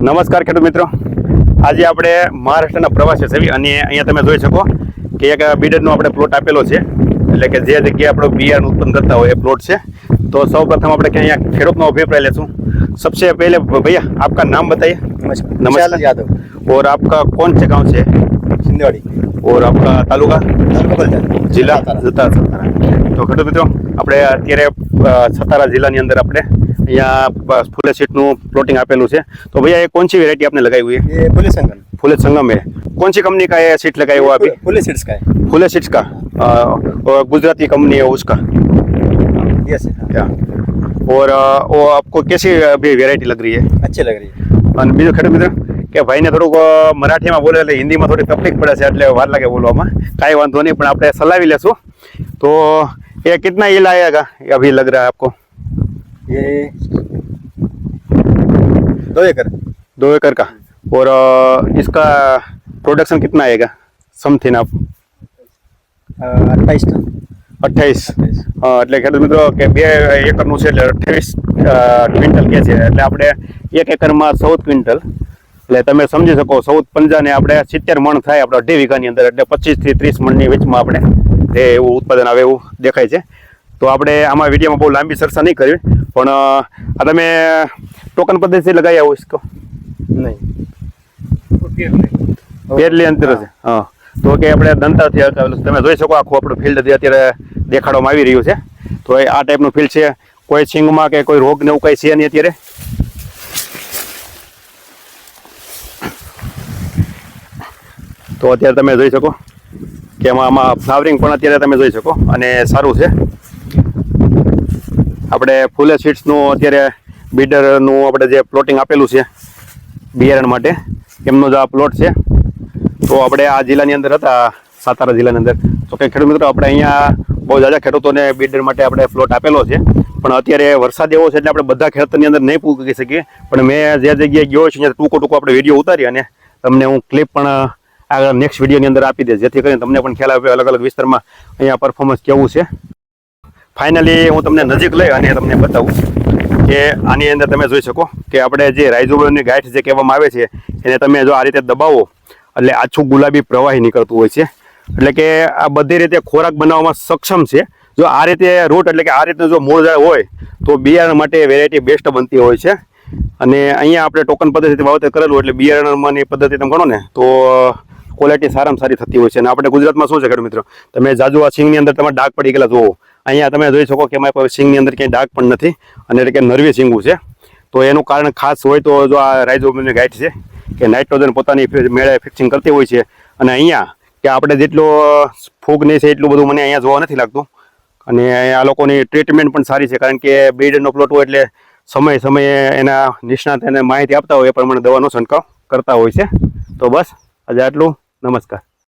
નમસ્કાર ખેડૂત મિત્રો. આજે આપણે મહારાષ્ટ્રના પ્રવાસે સેવી અને અહીંયા તમે જોઈ શકો કે એક બીડરનો આપણે પ્લોટ આપેલો છે. એટલે કે જે જગ્યાએ આપણો બિયારણ ઉત્પન્ન કરતા હોય એ પ્લોટ છે. તો સૌ પ્રથમ આપણે અહીંયા ખેડૂતનો અભિપ્રાય લેશું. સબસે પહેલે ભૈયા આપકા નામ બતાવીએ नमस्कार नमस्कार। विशाल यादव और आपका कौन से गांव से है? सिंधवाड़ी और आपका तालुका तालुका बलदार જિલ્લા सातारा। સતારા સતારા તો ખેડૂત મિત્રો આપણે અત્યારે અ, સતારા જિલ્લાની અંદર આપણે અહીંયા પ- ફૂલે સીટનું પ્લોટિંગ આપેલું છે તો भैया ये कौन सी वेरायटी आपने लगाई हुई है ये फुले संगम फूले संगम है कौन सी कंपनी का ये सीट लगाया हुआ अभी फुले सीड्स का है फूले सीट्स का अ, और गुजराती कंपनी है उसका यस हाँ, क्या और अ, वो आपको कैसी अभी वेरायटी लग रही है अच्छी लग रही है અને બીજું ખેડૂત મિત્ર કે ભાઈને થોડુંક અ, મરાઠીમાં બોલે એટલે હિન્દીમાં થોડી તકલીફ પડે છે એટલે વાર લાગે બોલવામાં કાંઈ વાંધો નહીં પણ આપણે સલાવી લેશું તો ये कितना ये लाएगा ये अभी लग रहा है आपको ये दो एकड़ दो एकड़ का और अ, इसका प्रोडक्शन कितना आएगा समथिंग आप अट्ठाईस टन અઠ્યાવીસ એટલે ખેડૂત મિત્રો કે બે એકરનું છે એટલે અઠ્યાવીસ ક્વિન્ટલ કે છે. એટલે આપણે એક એકરમાં ચૌદ ક્વિન્ટલ. એટલે તમે સમજી શકો ચૌદ પંજાને આપણે સિત્તેર મણ થાય આપણે અઢી વીઘાની અંદર. એટલે પચીસથી ત્રીસ મણની વેચમાં આપણે જે એવું ઉત્પાદન આવે એવું દેખાય છે. તો આપણે આમાં વિડીયોમાં બહુ લાંબી ચર્ચા નહીં કરવી. પણ આ તમે ટોકન પદ્ધતિ લગાવી આવો ઇસકો. નહીં. પેરલી અંતર છે. હા. તો કે આપણે દંતાથી તમે જોઈ શકો આખું આપણું ફિલ્ડથી અત્યારે દેખાડવામાં આવી રહ્યું છે. તો એ આ ટાઈપનું ફિલ્ડ છે. કોઈ સિંગમાં કે કોઈ રોગ ને એવું કંઈ છે નહીં અત્યારે. તો અત્યારે તમે જોઈ શકો કે એમાં આમાં ફ્લાવરિંગ પણ અત્યારે તમે જોઈ શકો અને સારું છે. આપણે ફૂલે સીડ્સનું અત્યારે બીડરનું આપણે જે પ્લોટિંગ આપેલું છે, બિયારણ માટે, એમનો જ આ પ્લોટ છે. તો આપણે આ જિલ્લાની અંદર હતા, સાતારા જિલ્લાની અંદર. તો કે ખેડૂત મિત્રો, આપણે અહીંયા બહુ જાજા ખેડૂતોને બીડર માટે આપણે પ્લોટ આપેલો છે. પણ અત્યારે વરસાદ એવો છે એટલે આપણે બધા ખેતરની અંદર નહીં પૂકી શકીએ. પણ મેં જે જગ્યાએ ગયો છું, ત્યાં ટૂંકો ટૂંકો આપણે વીડિયો ઉતારી અને તમને હું ક્લિપ પણ આગળ નેક્સ્ટ વિડીયોની અંદર આપી દઈશ. જેથી કરીને તમને પણ ખ્યાલ આવે અલગ અલગ વિસ્તારમાં અહીંયા પરફોર્મન્સ કેવું છે. ફાઇનલી હું તમને નજીક લઈ અને તમને બતાવું કે આની અંદર તમે જોઈ શકો કે આપણે જે રાઇઝોબિયમની ગાંઠ જે કહેવામાં આવે છે, એને તમે જો આ રીતે દબાવો, એટલે આછું ગુલાબી પ્રવાહી નીકળતું હોય છે. એટલે કે આ બધી રીતે ખોરાક બનાવવામાં સક્ષમ છે. જો આ રીતે રૂટ એટલે કે આ રીતનું જો મૂળ ઝાડ હોય, તો બિયારણ માટે વેરાયટી બેસ્ટ બનતી હોય છે. અને અહીંયા આપણે ટોકન પદ્ધતિથી વાવેતર કરેલું એટલે બિયારણમાંની પદ્ધતિ તમે ગણો ને, તો ક્વોલિટી સારામાં સારી થતી હોય છે. અને આપણે ગુજરાતમાં શું છે ખેડૂત મિત્રો? તમે જાજુ આ સિંગની અંદર તમે ડાઘ પડી ગયેલા જુઓ. અહીંયા તમે જોઈ શકો કે એમાં સિંગની અંદર ક્યાંય ડાઘ પણ નથી. અને એટલે કે નરવી સિંગું છે. તો એનું કારણ ખાસ હોય તો જો આ રાઇઝોબિયમની ગાંઠ છે, કે નાઇટ્રોજન પોતાની મેળે ફિક્સિંગ કરતી હોય છે. અને અહીંયા કે આપણે જેટલો ફૂગ નહીં છે એટલું બધું મને અહીંયા જોવા નથી લાગતું. અને આ લોકોની ટ્રીટમેન્ટ પણ સારી છે, કારણ કે બ્રીડનો પ્લોટ હોય એટલે સમય સમયે એના નિષ્ણાત એને માહિતી આપતા હોય એ પ્રમાણે દવાનો છંટકાવ કરતા હોય છે. તો બસ, આજે આટલું. નમસ્કાર.